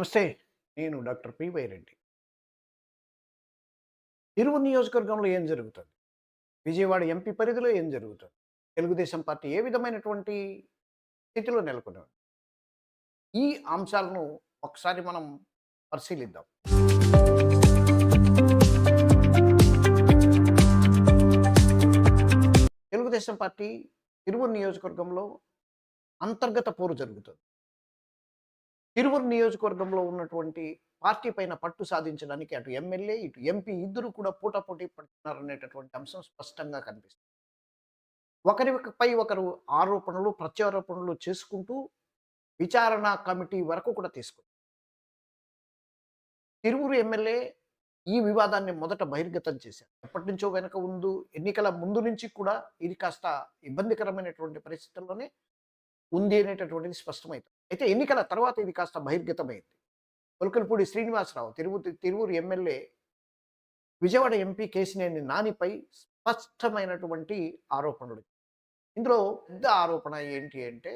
నమస్తే నేను doctor PY Reddy తిరువు నియోజకవర్గంలో ఏం జరుగుతుంది? విజయవాడ ఎంపీ పరిధిలో ఏం జరుగుతుంది? తెలుగుదేశం పార్టీ ఏ విధమైనటువంటి స్థితిలో నెలకొన్నారు ఈ అంశాలను ఒకసారి మనం పరిశీలిద్దాం. తెలుగుదేశం పార్టీ తిరువురు నియోజకవర్గంలో అంతర్గత పోరు జరుగుతుంది. తిరువురు నియోజకవర్గంలో ఉన్నటువంటి పార్టీ పైన పట్టు సాధించడానికి అటు ఎమ్మెల్యే ఇటు ఎంపీ ఇద్దరు కూడా పూటపోటీ పడుతున్నారనేటటువంటి అంశం స్పష్టంగా కనిపిస్తుంది. ఒకరిపై ఒకరు ఆరోపణలు ప్రత్యారోపణలు చేసుకుంటూ విచారణ కమిటీ వరకు కూడా తీసుకుంది. తిరువురు ఎమ్మెల్యే ఈ వివాదాన్ని మొదట బహిర్గతం చేశారు. ఎప్పటి నుంచో వెనక ముందు ఎన్నికల ముందు నుంచి కూడా ఇది కాస్త ఇబ్బందికరమైనటువంటి పరిస్థితుల్లోనే ఉంది అనేటటువంటిది స్పష్టమవుతుంది అయితే ఎన్నికల తర్వాత ఇది కాస్త బహిర్గతమైంది. కొలకలపూడి శ్రీనివాసరావు తిరుపతి తిరువురు ఎమ్మెల్యే విజయవాడ ఎంపీ కేసినేని నానిపై స్పష్టమైనటువంటి ఆరోపణలు ఇందులో పెద్ద ఆరోపణ ఏంటి అంటే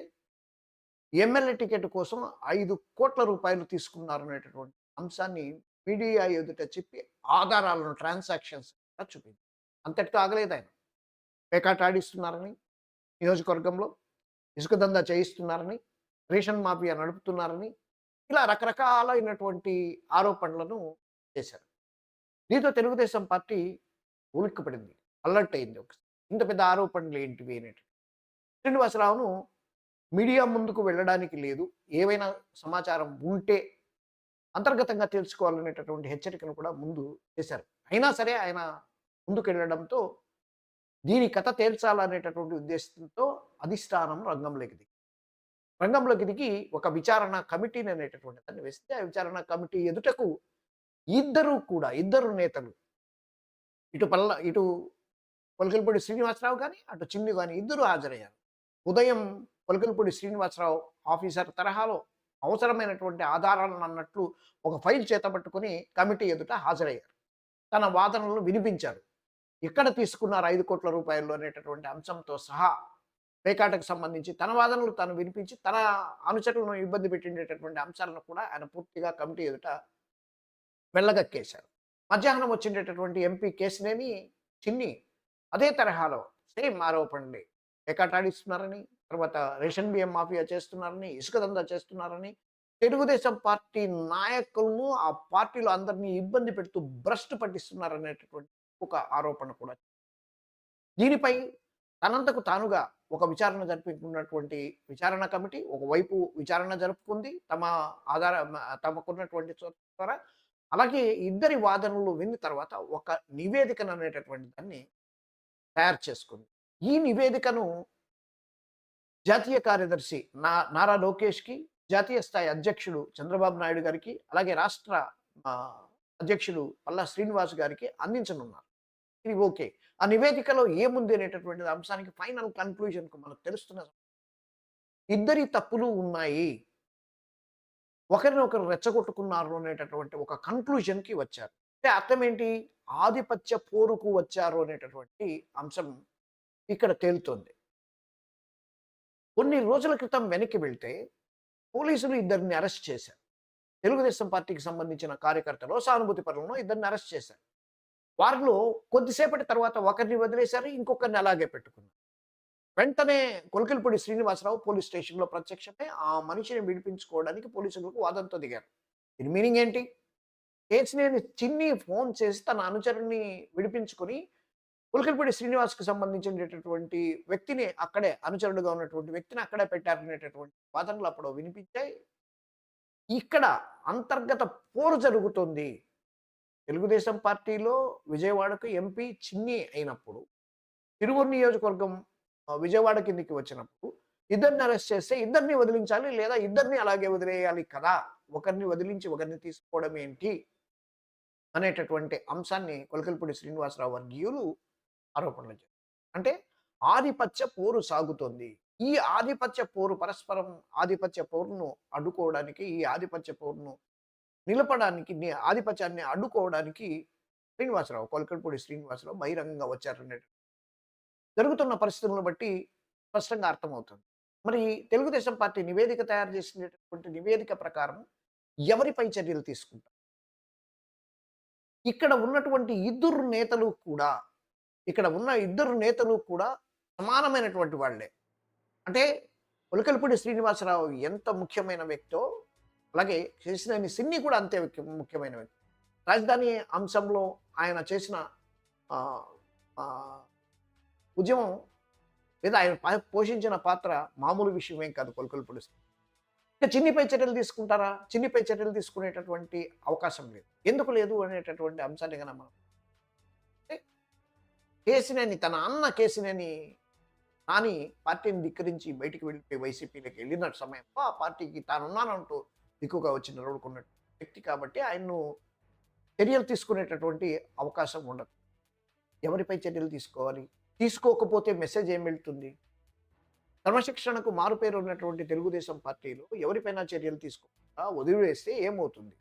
ఎమ్మెల్యే టికెట్ కోసం ఐదు కోట్ల రూపాయలు తీసుకున్నారు అనేటటువంటి అంశాన్ని మీడియా ఎదుట చెప్పి ఆధారాలను ట్రాన్సాక్షన్స్ చూపింది. అంతటితో ఆగలేదు ఆయన. పేకాట ఆడిస్తున్నారని నియోజకవర్గంలో ఇసుక దందా చేయిస్తున్నారని రేషన్ మాఫియా నడుపుతున్నారని ఇలా రకరకాలైనటువంటి ఆరోపణలను చేశారు. దీంతో తెలుగుదేశం పార్టీ ఉలిక్కిపడింది అలర్ట్ అయింది ఒకసారి ఇంత పెద్ద ఆరోపణలు ఏంటివి అనేటి. శ్రీనివాసరావును మీడియా ముందుకు వెళ్ళడానికి లేదు ఏవైనా సమాచారం ఉంటే అంతర్గతంగా తెలుసుకోవాలనేటటువంటి హెచ్చరికను కూడా ముందు చేశారు. అయినా సరే ఆయన ముందుకు వెళ్ళడంతో దీని కథ తేల్చాలనేటటువంటి ఉద్దేశంతో అధిష్టానం రంగంలోకి దిగింది. రంగంలోకి దిగి ఒక విచారణ కమిటీని అనేటటువంటి దాన్ని వేస్తే ఆ విచారణ కమిటీ ఎదుటకు ఇద్దరు కూడా ఇద్దరు నేతలు ఇటు పల్ల ఇటు పొలకలపూడి శ్రీనివాసరావు కానీ అటు చిన్ని కానీ ఇద్దరు హాజరయ్యారు. ఉదయం పొలకలపూడి శ్రీనివాసరావు ఆఫీసర్ తరహాలో అవసరమైనటువంటి ఆధారాలను అన్నట్లు ఒక ఫైల్ చేతపట్టుకుని కమిటీ ఎదుట హాజరయ్యారు. తన వాదనలు వినిపించారు. ఎక్కడ తీసుకున్నారు ఐదు కోట్ల రూపాయలు అనేటటువంటి అంశంతో సహా పేకాటకు సంబంధించి తన వాదనలు తను వినిపించి తన అనుచరులను ఇబ్బంది పెట్టిండేటటువంటి అంశాలను కూడా ఆయన పూర్తిగా కమిటీ ఎదుట వెళ్ళగక్కేశారు మధ్యాహ్నం వచ్చిండేటటువంటి ఎంపీ కేసునేని చిన్ని అదే తరహాలో సేమ్ ఆరోపణలే. ఏకాటాడిస్తున్నారని తర్వాత రేషన్ బియ్యం మాఫియా చేస్తున్నారని ఇసుక దందా చేస్తున్నారని తెలుగుదేశం పార్టీ నాయకులను ఆ పార్టీలో అందరినీ ఇబ్బంది పెడుతూ భ్రష్టు పట్టిస్తున్నారనేటటువంటి ఒక ఆరోపణ కూడా. దీనిపై తనంతకు తానుగా ఒక విచారణ జరిపించుకున్నటువంటి విచారణ కమిటీ ఒకవైపు విచారణ జరుపుకుంది. తమ ఆధార తమకున్నటువంటి ద్వారా అలాగే ఇద్దరి వాదనలు విన్న తర్వాత ఒక నివేదికను అనేటటువంటి దాన్ని తయారు చేసుకుంది. ఈ నివేదికను జాతీయ కార్యదర్శి నా నారా లోకేష్కి జాతీయ స్థాయి అధ్యక్షుడు చంద్రబాబు నాయుడు గారికి అలాగే రాష్ట్ర అధ్యక్షుడు పల్లా శ్రీనివాస్ గారికి అందించనున్నారు. ఇది ఓకే. ఆ నివేదికలో ఏముంది అనేటటువంటి అంశానికి ఫైనల్ కన్క్లూజన్కు మనకు తెలుస్తున్న ఇద్దరి తప్పులు ఉన్నాయి. ఒకరినొకరు రెచ్చగొట్టుకున్నారు అనేటటువంటి ఒక కన్క్లూజన్కి వచ్చారు. అంటే అర్థం ఏంటి? ఆధిపత్య పోరుకు వచ్చారు అనేటటువంటి అంశం ఇక్కడ తేలుతోంది. కొన్ని రోజుల క్రితం వెనక్కి వెళ్తే పోలీసులు ఇద్దరిని అరెస్ట్ చేశారు. తెలుగుదేశం పార్టీకి సంబంధించిన కార్యకర్తలు సానుభూతి పరులను ఇద్దరిని అరెస్ట్ చేశారు. వారిలో కొద్దిసేపటి తర్వాత ఒకరిని వదిలేశారు ఇంకొకరిని అలాగే పెట్టుకున్నారు. వెంటనే కొలకలపూడి శ్రీనివాసరావు పోలీస్ స్టేషన్లో ప్రత్యక్షమై ఆ మనిషిని విడిపించుకోవడానికి పోలీసులకు వాదంతో దిగారు. దీని మీనింగ్ ఏంటి? కేసినేని చిన్ని ఫోన్ చేసి తన అనుచరుని విడిపించుకొని పులకలపూడి శ్రీనివాస్కి సంబంధించినటువంటి వ్యక్తిని అక్కడే అనుచరుడుగా ఉన్నటువంటి వ్యక్తిని అక్కడే పెట్టారనేటటువంటి వాదనలు అప్పుడు వినిపించాయి. ఇక్కడ అంతర్గత పోరు జరుగుతుంది. తెలుగుదేశం పార్టీలో విజయవాడకు ఎంపీ చిన్ని అయినప్పుడు తిరువురు నియోజకవర్గం విజయవాడ కిందికి వచ్చినప్పుడు ఇద్దరిని అరెస్ట్ చేస్తే ఇద్దరిని వదిలించాలి లేదా ఇద్దరిని అలాగే వదిలేయాలి కదా? ఒకరిని వదిలించి ఒకరిని తీసుకోవడం ఏంటి? అనేటటువంటి అంశాన్ని కొలకల్పూడి శ్రీనివాసరావు వర్గీయులు ఆరోపణలు చేశారు. అంటే ఆధిపత్య పోరు సాగుతోంది. ఈ ఆధిపత్య పోరు పరస్పరం ఆధిపత్య పోరును అడ్డుకోవడానికి ఈ ఆధిపత్య పోరును నిలపడానికి ఆధిపత్యాన్ని అడ్డుకోవడానికి శ్రీనివాసరావు కొలకడపూడి శ్రీనివాసరావు బహిరంగంగా వచ్చారనే జరుగుతున్న పరిస్థితులను బట్టి స్పష్టంగా అర్థమవుతుంది. మరి తెలుగుదేశం పార్టీ నివేదిక తయారు చేసినటువంటి నివేదిక ప్రకారం ఎవరిపై చర్యలు తీసుకుంటారు? ఇక్కడ ఉన్నటువంటి ఇద్దరు నేతలు కూడా ఇక్కడ ఉన్న ఇద్దరు నేతలు కూడా సమానమైనటువంటి వాళ్ళే. అంటే ఉలకల్పూడి శ్రీనివాసరావు ఎంత ముఖ్యమైన వ్యక్తో అలాగే కేసినేని సిన్ని కూడా అంతే ముఖ్య- రాజధాని అంశంలో ఆయన చేసిన ఉద్యమం లేదా ఆయన పోషించిన పాత్ర మామూలు విషయమేం కాదు కొలకలపూడి శ్రీ ఇంకా చిన్నిపై చర్యలు తీసుకుంటారా? చిన్నిపై చర్యలు తీసుకునేటటువంటి అవకాశం లేదు. ఎందుకు లేదు అనేటటువంటి అంశాన్ని కనుక మనం కేసినేని తన అన్న కేసినేని నాని పార్టీని ధిక్కరించి బయటికి వెళ్ళిపోయి వైసీపీలోకి వెళ్ళిన సమయంలో ఆ పార్టీకి తానున్నానంటూ దిక్కుగా వచ్చి నిలబడుకున్న వ్యక్తి కాబట్టి ఆయన్ను చర్యలు తీసుకునేటటువంటి అవకాశం ఉండదు. ఎవరిపై చర్యలు తీసుకోవాలి? తీసుకోకపోతే మెసేజ్ ఏం వెళ్తుంది? క్రమశిక్షణకు మారుపేరు ఉన్నటువంటి తెలుగుదేశం పార్టీలో ఎవరిపైనా చర్యలు తీసుకోకుండా వదిలివేస్తే ఏమవుతుంది?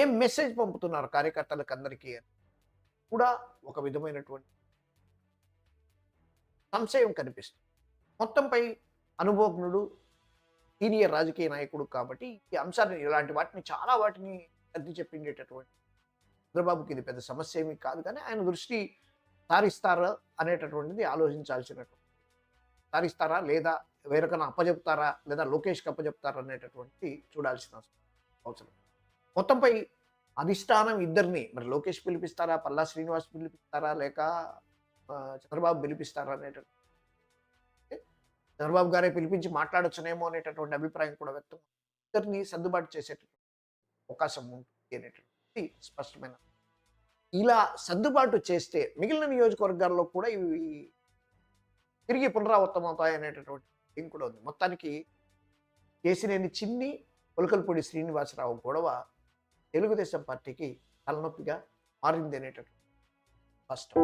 ఏం మెసేజ్ పంపుతున్నారు కార్యకర్తలకు అందరికీ అని? కూడా ఒక విధమైనటువంటి సంశయం కనిపిస్తుంది. మొత్తంపై అనుభవజ్ఞుడు సీనియర్ రాజకీయ నాయకుడు కాబట్టి ఈ అంశాన్ని ఇలాంటి వాటిని చాలా వాటిని అద్దె చెప్పిండేటటువంటి చంద్రబాబుకి ఇది పెద్ద సమస్య ఏమీ కాదు కానీ ఆయన దృష్టి సారిస్తారా అనేటటువంటిది ఆలోచించాల్సినటువంటి సారిస్తారా లేదా వేరొకన అప్పజెప్తారా లేదా లోకేష్కి అప్పజెప్తారా అనేటటువంటి చూడాల్సిన అవసరం. మొత్తంపై అధిష్టానం ఇద్దరిని మరి లోకేష్ పిలిపిస్తారా పల్లా శ్రీనివాస్ పిలిపిస్తారా లేక చంద్రబాబు పిలిపిస్తారా అనేటటువంటి చంద్రబాబు గారే పిలిపించి మాట్లాడొచ్చునేమో అనేటటువంటి అభిప్రాయం కూడా వ్యక్తం ఇద్దరిని సర్దుబాటు చేసేటటువంటి అవకాశం ఉంటుంది అనేటటువంటి స్పష్టమైన ఇలా సర్దుబాటు చేస్తే మిగిలిన నియోజకవర్గాల్లో కూడా ఇవి తిరిగి పునరావృతం అవుతాయి అనేటటువంటి థింగ్ కూడా ఉంది. మొత్తానికి కేసినేని చిన్ని పొలకల్పూడి శ్రీనివాసరావు గొడవ తెలుగుదేశం పార్టీకి తలనొప్పిగా మారింది అనేటటువంటి స్పష్టం.